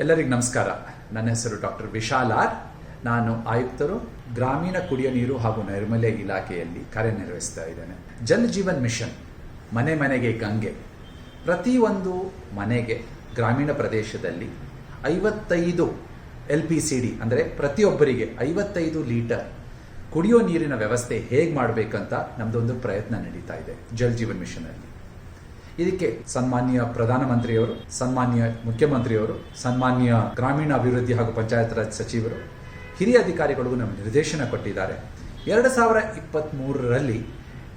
ಎಲ್ಲರಿಗೂ ನಮಸ್ಕಾರ. ನನ್ನ ಹೆಸರು ಡಾಕ್ಟರ್ ವಿಶಾಲ್ ಆರ್. ನಾನು ಆಯುಕ್ತರು ಗ್ರಾಮೀಣ ಕುಡಿಯ ನೀರು ಹಾಗೂ ನೈರ್ಮಲ್ಯ ಇಲಾಖೆಯಲ್ಲಿ ಕಾರ್ಯನಿರ್ವಹಿಸ್ತಾ ಇದ್ದೇನೆ. ಜಲ್ ಜೀವನ್ ಮಿಷನ್, ಮನೆ ಮನೆಗೆ ಗಂಗೆ. ಪ್ರತಿಯೊಂದು ಮನೆಗೆ ಗ್ರಾಮೀಣ ಪ್ರದೇಶದಲ್ಲಿ ಐವತ್ತೈದು ಎಲ್ ಪಿ ಸಿ ಡಿ, ಅಂದರೆ ಪ್ರತಿಯೊಬ್ಬರಿಗೆ ಐವತ್ತೈದು ಲೀಟರ್ ಕುಡಿಯೋ ನೀರಿನ ವ್ಯವಸ್ಥೆ ಹೇಗೆ ಮಾಡಬೇಕಂತ ನಮ್ಮದೊಂದು ಪ್ರಯತ್ನ ನಡೀತಾ ಇದೆ ಜಲ್ ಜೀವನ್ ಮಿಷನಲ್ಲಿ ಇದಕ್ಕೆ ಸನ್ಮಾನ್ಯ ಪ್ರಧಾನಮಂತ್ರಿಯವರು, ಸನ್ಮಾನ್ಯ ಮುಖ್ಯಮಂತ್ರಿಯವರು, ಸನ್ಮಾನ್ಯ ಗ್ರಾಮೀಣ ಅಭಿವೃದ್ಧಿ ಹಾಗೂ ಪಂಚಾಯತ್ ರಾಜ್ ಸಚಿವರು, ಹಿರಿಯ ಅಧಿಕಾರಿಗಳಿಗೂ ನಮಗೆ ನಿರ್ದೇಶನ ಕೊಟ್ಟಿದ್ದಾರೆ. ಎರಡು ಸಾವಿರ ಇಪ್ಪತ್ತ್ಮೂರರಲ್ಲಿ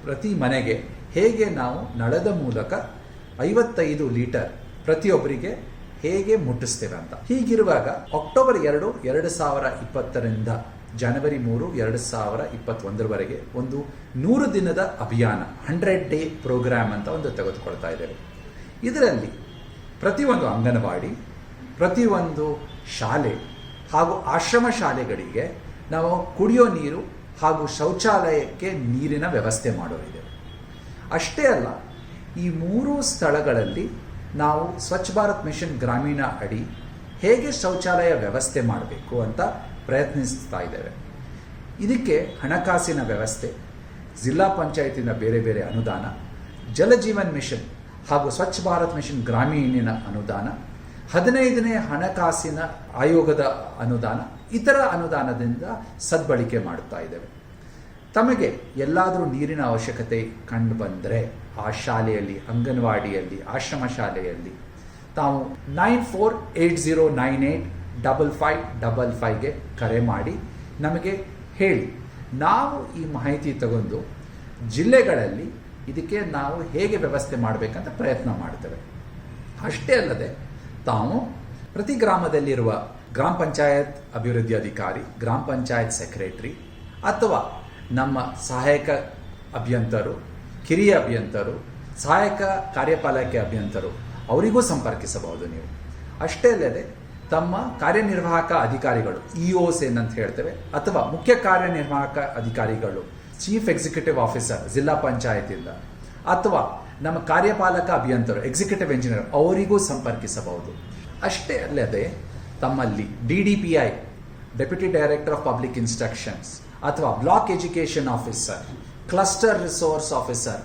ಪ್ರತಿ ಮನೆಗೆ ಹೇಗೆ ನಾವು ನಳದ ಮೂಲಕ ಐವತ್ತೈದು ಲೀಟರ್ ಪ್ರತಿಯೊಬ್ಬರಿಗೆ ಹೇಗೆ ಮುಟ್ಟಿಸ್ತೇವೆ ಅಂತ? ಹೀಗಿರುವಾಗ ಅಕ್ಟೋಬರ್ ಎರಡು ಎರಡು ಸಾವಿರ ಇಪ್ಪತ್ತರಿಂದ ಜನವರಿ ಮೂರು, ಎರಡು ಸಾವಿರ ಇಪ್ಪತ್ತೊಂದರವರೆಗೆ ಒಂದು ನೂರು ದಿನದ ಅಭಿಯಾನ ಹಂಡ್ರೆಡ್ ಡೇ ಪ್ರೋಗ್ರಾಮ್ ಅಂತ ಒಂದು ತೆಗೆದುಕೊಳ್ತಾ ಇದ್ದೇವೆ. ಇದರಲ್ಲಿ ಪ್ರತಿಯೊಂದು ಅಂಗನವಾಡಿ, ಪ್ರತಿಯೊಂದು ಶಾಲೆ ಹಾಗೂ ಆಶ್ರಮ ಶಾಲೆಗಳಿಗೆ ನಾವು ಕುಡಿಯೋ ನೀರು ಹಾಗೂ ಶೌಚಾಲಯಕ್ಕೆ ನೀರಿನ ವ್ಯವಸ್ಥೆ ಮಾಡೋರಿದೆ ಅಷ್ಟೇ ಅಲ್ಲ, ಈ ಮೂರು ಸ್ಥಳಗಳಲ್ಲಿ ನಾವು ಸ್ವಚ್ಛ ಭಾರತ್ ಮಿಷನ್ ಗ್ರಾಮೀಣ ಅಡಿ ಹೇಗೆ ಶೌಚಾಲಯ ವ್ಯವಸ್ಥೆ ಮಾಡಬೇಕು ಅಂತ ಪ್ರಯತ್ನಿಸ್ತಾ ಇದ್ದೇವೆ. ಇದಕ್ಕೆ ಹಣಕಾಸಿನ ವ್ಯವಸ್ಥೆ, ಜಿಲ್ಲಾ ಪಂಚಾಯತಿನ ಬೇರೆ ಬೇರೆ ಅನುದಾನ ಜಲಜೀವನ್ ಮಿಷನ್ ಹಾಗೂ ಸ್ವಚ್ಛ ಭಾರತ್ ಮಿಷನ್ ಗ್ರಾಮೀಣಿನ ಅನುದಾನ, ಹದಿನೈದನೇ ಹಣಕಾಸಿನ ಆಯೋಗದ ಅನುದಾನ, ಇತರ ಅನುದಾನದಿಂದ ಸದ್ಬಳಕೆ ಮಾಡುತ್ತಾ ಇದ್ದೇವೆ. ತಮಗೆ ಎಲ್ಲಾದರೂ ನೀರಿನ ಅವಶ್ಯಕತೆ ಕಂಡು ಬಂದರೆ ಆ ಶಾಲೆಯಲ್ಲಿ, ಅಂಗನವಾಡಿಯಲ್ಲಿ ಆಶ್ರಮ ಶಾಲೆಯಲ್ಲಿ ತಾವು nine four eight zero nine eight double five double ಫೈವ್ಗೆ ಕರೆ ಮಾಡಿ ನಮಗೆ ಹೇಳಿ. ನಾವು ಈ ಮಾಹಿತಿ ತಗೊಂಡು ಜಿಲ್ಲೆಗಳಲ್ಲಿ ಇದಕ್ಕೆ ನಾವು ಹೇಗೆ ವ್ಯವಸ್ಥೆ ಮಾಡಬೇಕಂತ ಪ್ರಯತ್ನ ಮಾಡ್ತೇವೆ. ಅಷ್ಟೇ ಅಲ್ಲದೆ ತಾವು ಪ್ರತಿ ಗ್ರಾಮದಲ್ಲಿರುವ ಗ್ರಾಮ ಪಂಚಾಯತ್ ಅಭಿವೃದ್ಧಿ ಅಧಿಕಾರಿ, ಗ್ರಾಮ ಪಂಚಾಯತ್ ಸೆಕ್ರೆಟರಿ ಅಥವಾ ನಮ್ಮ ಸಹಾಯಕ ಅಭಿಯಂತರು, ಕಿರಿಯ ಅಭಿಯಂತರು, ಸಹಾಯಕ ಕಾರ್ಯಪಾಲಕ ಅಭಿಯಂತರು ಅವರಿಗೂ ಸಂಪರ್ಕಿಸಬಹುದು ನೀವು. ಅಷ್ಟೇ ಅಲ್ಲದೆ ತಮ್ಮ ಕಾರ್ಯನಿರ್ವಾಹಕ ಅಧಿಕಾರಿಗಳು ಇಒಸ್ ಏನಂತ ಹೇಳ್ತೇವೆ, ಅಥವಾ ಮುಖ್ಯ ಕಾರ್ಯನಿರ್ವಾಹಕ ಅಧಿಕಾರಿಗಳು ಚೀಫ್ ಎಕ್ಸಿಕ್ಯೂಟಿವ್ ಆಫೀಸರ್ ಜಿಲ್ಲಾ ಪಂಚಾಯತಿಂದ ಅಥವಾ ನಮ್ಮ ಕಾರ್ಯಪಾಲಕ ಅಭಿಯಂತರು ಎಕ್ಸಿಕ್ಯೂಟಿವ್ ಇಂಜಿನಿಯರ್ ಅವರಿಗೂ ಸಂಪರ್ಕಿಸಬಹುದು. ಅಷ್ಟೇ ಅಲ್ಲದೆ, ತಮ್ಮಲ್ಲಿ D D P I deputy director of public instructions ಅಥವಾ block education officer cluster resource officer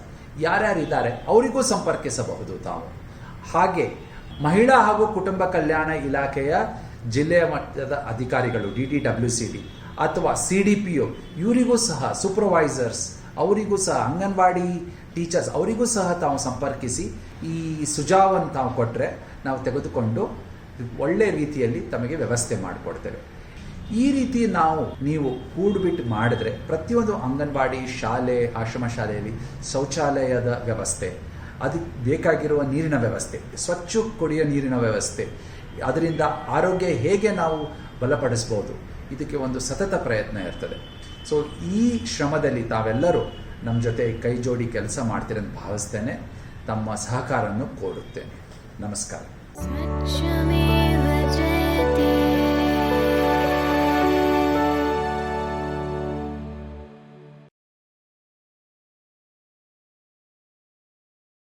ಯಾರ್ಯಾರಿದ್ದಾರೆ, ಅವರಿಗೂ ಸಂಪರ್ಕಿಸಬಹುದು ತಾವು. ಹಾಗೆ ಮಹಿಳಾ ಹಾಗೂ ಕುಟುಂಬ ಕಲ್ಯಾಣ ಇಲಾಖೆಯ ಜಿಲ್ಲೆಯ ಮಟ್ಟದ ಅಧಿಕಾರಿಗಳು, D T W C D ಅಥವಾ ಸಿ ಡಿ ಪಿ ಒ, ಇವರಿಗೂ ಸಹ ಸೂಪರ್ವೈಸರ್ಸ್ ಅವರಿಗೂ ಸಹ ಅಂಗನವಾಡಿ ಟೀಚರ್ಸ್ ಅವರಿಗೂ ಸಹ ತಾವು ಸಂಪರ್ಕಿಸಿ ಈ ಸುಜಾವನ್ನು ತಾವು ಕೊಟ್ಟರೆ ನಾವು ತೆಗೆದುಕೊಂಡು ಒಳ್ಳೆ ರೀತಿಯಲ್ಲಿ ತಮಗೆ ವ್ಯವಸ್ಥೆ ಮಾಡಿಕೊಡ್ತೇವೆ. ಈ ರೀತಿ ನಾವು, ನೀವು ಕೂಡ್ಬಿಟ್ಟು ಮಾಡಿದ್ರೆ ಪ್ರತಿಯೊಂದು ಅಂಗನವಾಡಿ ಶಾಲೆ, ಆಶ್ರಮ ಶಾಲೆಯಲ್ಲಿ ಶೌಚಾಲಯದ ವ್ಯವಸ್ಥೆ ಅದಕ್ಕೆ ಬೇಕಾಗಿರುವ ನೀರಿನ ವ್ಯವಸ್ಥೆ ಸ್ವಚ್ಛ ಕುಡಿಯುವ ನೀರಿನ ವ್ಯವಸ್ಥೆ. ಅದರಿಂದ ಆರೋಗ್ಯ ಹೇಗೆ ನಾವು ಬಲಪಡಿಸ್ಬೋದು? ಇದಕ್ಕೆ ಒಂದು ಸತತ ಪ್ರಯತ್ನ ಇರ್ತದೆ. ಸೊ ಈ ಶ್ರಮದಲ್ಲಿ ತಾವೆಲ್ಲರೂ ನಮ್ಮ ಜೊತೆ ಕೈ ಜೋಡಿ ಕೆಲಸ ಮಾಡ್ತೀರಂತ ಭಾವಿಸ್ತೇನೆ. ತಮ್ಮ ಸಹಕಾರವನ್ನು ಕೋರುತ್ತೇನೆ. ನಮಸ್ಕಾರ.